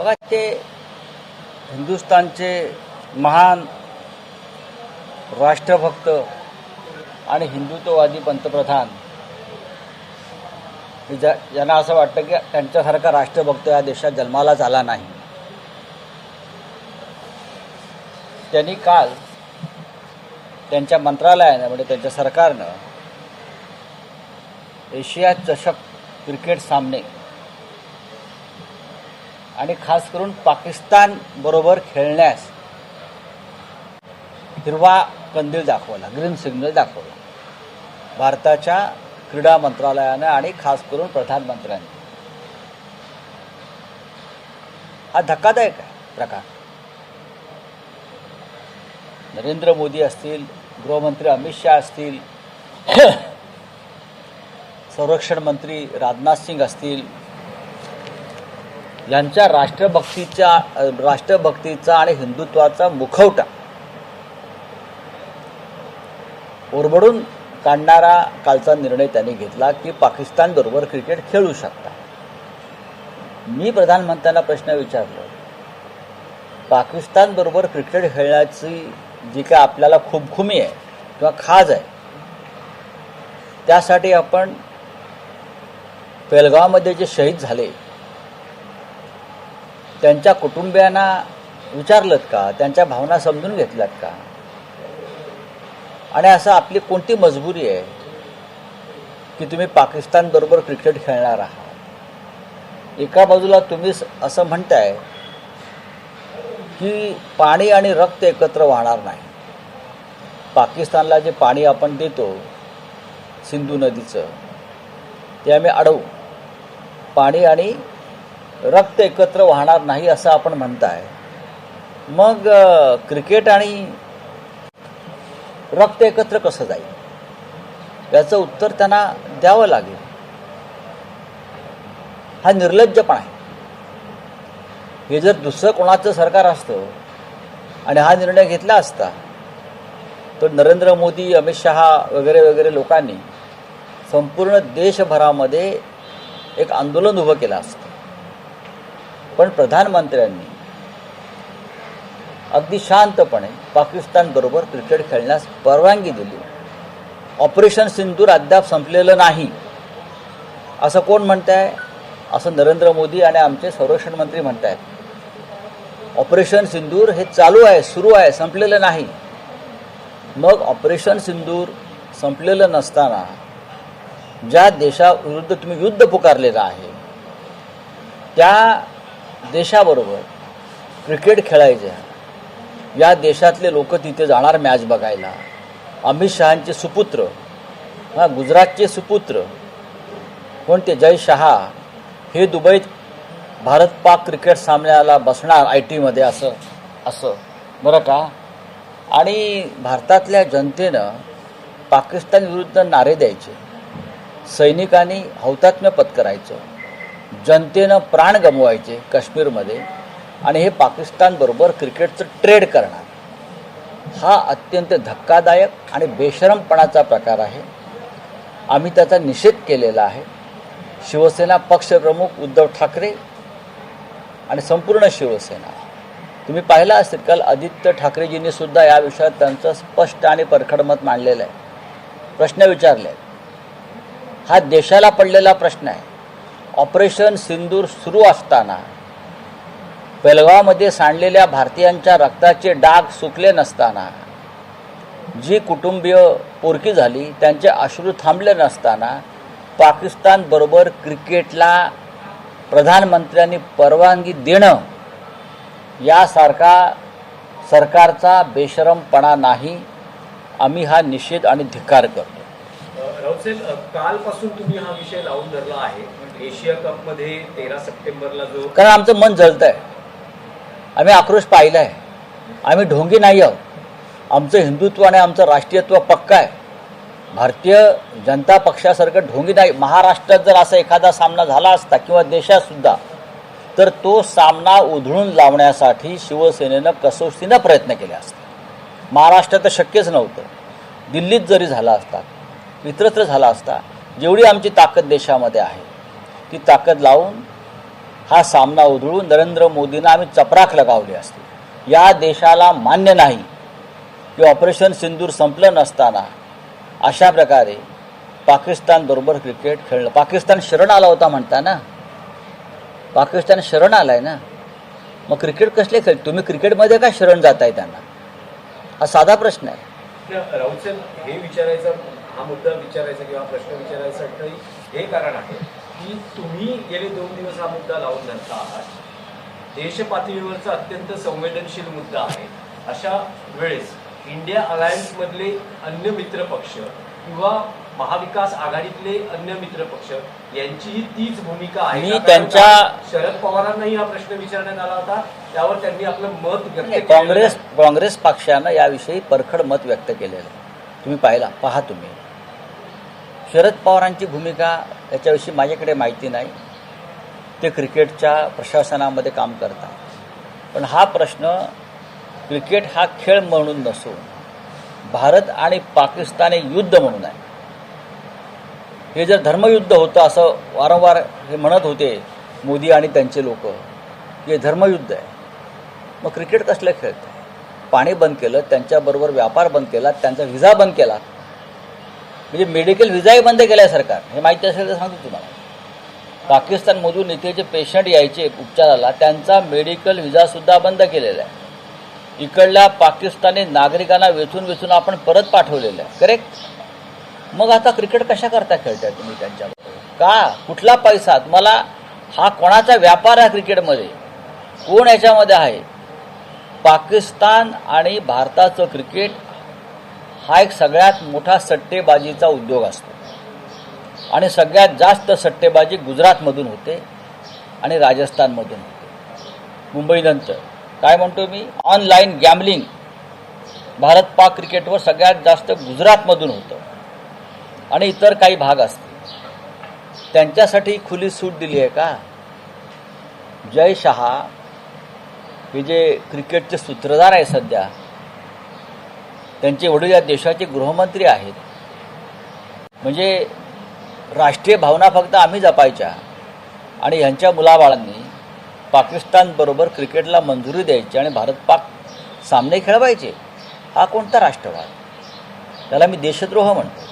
बघा ते हिंदुस्थानचे महान राष्ट्रभक्त आणि हिंदुत्ववादी पंतप्रधान ज्या ज्यांना असं वाटतं की त्यांच्यासारखा राष्ट्रभक्त या देशात जन्माला झाला नाही. त्यांनी काल त्यांच्या मंत्रालयानं म्हणजे त्यांच्या सरकारनं एशिया चषक क्रिकेट सामने आणि खास करून पाकिस्तान बरोबर खेळण्यास हिरवा कंदील दाखवला ग्रीन सिग्नल दाखवला. भारताच्या क्रीडा मंत्रालयानं आणि खास करून प्रधानमंत्र्यांनी. हा धक्कादायक आहे प्रकार. नरेंद्र मोदी असतील गृहमंत्री अमित शहा असतील संरक्षण मंत्री राजनाथ सिंग असतील यांच्या राष्ट्रभक्तीच्या राष्ट्रभक्तीचा आणि हिंदुत्वाचा मुखवटा. ओरबडून काढणारा कालचा निर्णय त्यांनी घेतला की पाकिस्तानबरोबर क्रिकेट खेळू शकता. मी प्रधानमंत्र्यांना प्रश्न विचारलो पाकिस्तानबरोबर क्रिकेट खेळण्याची जी काय आपल्याला खुमखुमी आहे किंवा खाज आहे त्यासाठी आपण पेलगावमध्ये जे शहीद झाले त्यांच्या कुटुंबियांना विचारलं का? त्यांच्या भावना समजून घेतल्यात का? आणि असं आपली कोणती मजबुरी आहे की तुम्ही पाकिस्तानबरोबर क्रिकेट खेळणार आहात? एका बाजूला तुम्ही असं म्हणताय की पाणी आणि रक्त एकत्र वाहणार नाही. पाकिस्तानला जे पाणी आपण देतो सिंधू नदीचं ते आम्ही अडवू. पाणी आणि रक्त एकत्र वाहणार नाही असं आपण म्हणताय. मग क्रिकेट आणि रक्त एकत्र कसं जाईल? याचं उत्तर त्यांना द्यावं लागेल. हा निर्लज्जपणा आहे. हे जर दुसरं कोणाचं सरकार असतं आणि हा निर्णय घेतला असता तर नरेंद्र मोदी अमित शहा वगैरे वगैरे लोकांनी संपूर्ण देशभरामध्ये एक आंदोलन उभं केलं असतं. पण प्रधानमंत्र्यांनी अगदी शांतपणे पाकिस्तानबरोबर क्रिकेट खेळण्यास परवानगी दिली. ऑपरेशन सिंदूर अद्याप संपलेलं नाही. असं कोण म्हणत आहे असं नरेंद्र मोदी आणि आमचे संरक्षण मंत्री म्हणत आहेत ऑपरेशन सिंदूर हे चालू आहे सुरू आहे संपलेलं नाही. मग ऑपरेशन सिंदूर संपलेलं नसताना ज्या देशाविरुद्ध तुम्ही युद्ध पुकारलेलं आहे त्या देशाबरोबर क्रिकेट खेळायचं. या देशातले लोक तिथे जाणार मॅच बघायला. अमित शहांचे सुपुत्र. हा गुजरातचे सुपुत्र. कोणते? जय शहा. हे दुबईत भारत पाक क्रिकेट सामन्याला बसणार आय टीमध्ये असं असं. बरं का? आणि भारतातल्या जनतेनं पाकिस्तान विरुद्ध नारे द्यायचे. सैनिकांनी हौतात्म्य पत्करायचं. जनतेनं प्राण गमवायचे काश्मीरमध्ये आणि हे पाकिस्तानबरोबर क्रिकेटचं ट्रेड करणार. हा अत्यंत धक्कादायक आणि बेशरमपणाचा प्रकार आहे. आम्ही त्याचा निषेध केलेला आहे. शिवसेना पक्षप्रमुख उद्धव ठाकरे आणि संपूर्ण शिवसेना. तुम्ही पाहिलं असेल काल आदित्य ठाकरेजींनी सुद्धा या विषयात त्यांचं स्पष्ट आणि परखड मत मांडलेलं आहे. प्रश्न विचारले आहेत. हा देशाला पडलेला प्रश्न आहे. ऑपरेशन सिंदूर सुरू असताना पेलगावमध्ये सांडलेल्या भारतीयांच्या रक्ताचे डाग सुकले नसताना जी कुटुंबीय पोरकी झाली त्यांचे अश्रू थांबले नसताना पाकिस्तानबरोबर क्रिकेटला प्रधानमंत्र्यांनी परवानगी देणं यासारखा सरकारचा बेशरमपणा नाही आम्ही हा निषेध आणि धिक्कार करतो. कालपासून तुम्ही हा विषय लावून धरला आहे. एशिया कपमध्ये तेरा सप्टेंबरला जो कारण आमचं मन जळतं आहे आम्ही आक्रोश पाहिला आहे आम्ही ढोंगी नाही आहोत. आमचं हिंदुत्व आणि आमचं राष्ट्रीयत्व पक्का आहे. भारतीय जनता पक्षासारखं ढोंगी नाही. महाराष्ट्रात जर असा एखादा सामना झाला असता किंवा देशातसुद्धा तर तो सामना उधळून लावण्यासाठी शिवसेनेनं कसोशीनं प्रयत्न केले असतात महाराष्ट्रात तर शक्यच नव्हतं. दिल्लीत जरी झाला असता इतरत्र झाला असता जेवढी आमची ताकद देशामध्ये आहे ती ताकद लावून हा सामना उधळून नरेंद्र मोदींना आम्ही चपराक लगावली असते. या देशाला मान्य नाही. की ऑपरेशन सिंदूर संपलं नसताना अशा प्रकारे पाकिस्तानबरोबर क्रिकेट खेळलं. पाकिस्तान शरण आला होता म्हणता ना पाकिस्तान शरण आलाय ना. मग क्रिकेट कसले खेळ? तुम्ही क्रिकेटमध्ये का शरण जाताय त्यांना? हा साधा प्रश्न आहे. राऊत हे विचारायचं हा मुद्दा विचारायचा किंवा प्रश्न विचारायसाठी हे कारण आहे. की तुम्ही गेले दोन दिवस हा मुद्दा लावून धरता आहात. देश पातळीवरचा अत्यंत संवेदनशील मुद्दा आहे. अशा वेळेस इंडिया अलायन्स मधले अन्य मित्र पक्ष किंवा महाविकास आघाडीतले अन्य मित्र पक्ष यांचीही तीच भूमिका आहे त्यांच्या- शरद पवारांनाही हा प्रश्न विचारण्यात आला होता. त्यावर त्यांनी आपलं मत व्यक्त काँग्रेस. काँग्रेस पक्षानं याविषयी परखड मत व्यक्त केलेलं तुम्ही पाहिला पहा तुम्ही. शरद पवारांची भूमिका याच्याविषयी माझ्याकडे माहिती नाही. ते क्रिकेटच्या प्रशासनामध्ये काम करतात. पण हा प्रश्न क्रिकेट हा खेळ म्हणून नसून भारत आणि पाकिस्तान हे युद्ध म्हणून आहे. हे जर धर्मयुद्ध होतं असं वारंवार हे म्हणत होते मोदी आणि त्यांचे लोक हे धर्मयुद्ध आहे. मग क्रिकेट कसलं खेळत पाणी बंद केलं त्यांच्याबरोबर व्यापार बंद केला त्यांचा व्हिजा बंद केला. म्हणजे मेडिकल व्हिजाही बंद केला आहे सरकार. हे माहिती असेल तर सांगतो तुम्हाला. पाकिस्तानमधून इथे जे पेशंट यायचे उपचाराला त्यांचा मेडिकल व्हिजासुद्धा बंद केलेला आहे. इकडल्या पाकिस्तानी नागरिकांना वेचून वेचून आपण परत पाठवलेलं आहे. करेक्ट मग आता क्रिकेट कशा करता खेळताय तुम्ही त्यांच्याबरोबर का? कुठला पैसा? मला हा कोणाचा व्यापार आहे क्रिकेटमध्ये? कोण याच्यामध्ये आहे? पाकिस्तान आणि भारताचं क्रिकेट हा एक सगळ्यात मोठा सट्टेबाजीचा उद्योग असतो. आणि सगळ्यात जास्त सट्टेबाजी गुजरातमधून होते आणि राजस्थानमधून होते. मुंबईनंतर काय म्हणतो मी? ऑनलाईन गॅमलिंग भारत पाक क्रिकेटवर सगळ्यात जास्त गुजरातमधून होतं. आणि इतर काही भाग असतील. त्यांच्यासाठी खुली सूट दिली आहे का? जय शहा हे जे क्रिकेटचे सूत्रधार आहे सध्या त्यांचे वडील या देशाचे गृहमंत्री आहेत. म्हणजे राष्ट्रीय भावना फक्त आम्ही जपायच्या. आणि ह्यांच्या मुलाबाळांनी पाकिस्तानबरोबर क्रिकेटला मंजुरी द्यायची आणि भारत पाक सामने खेळवायचे. हा कोणता राष्ट्रवाद? त्याला मी देशद्रोह म्हणतो.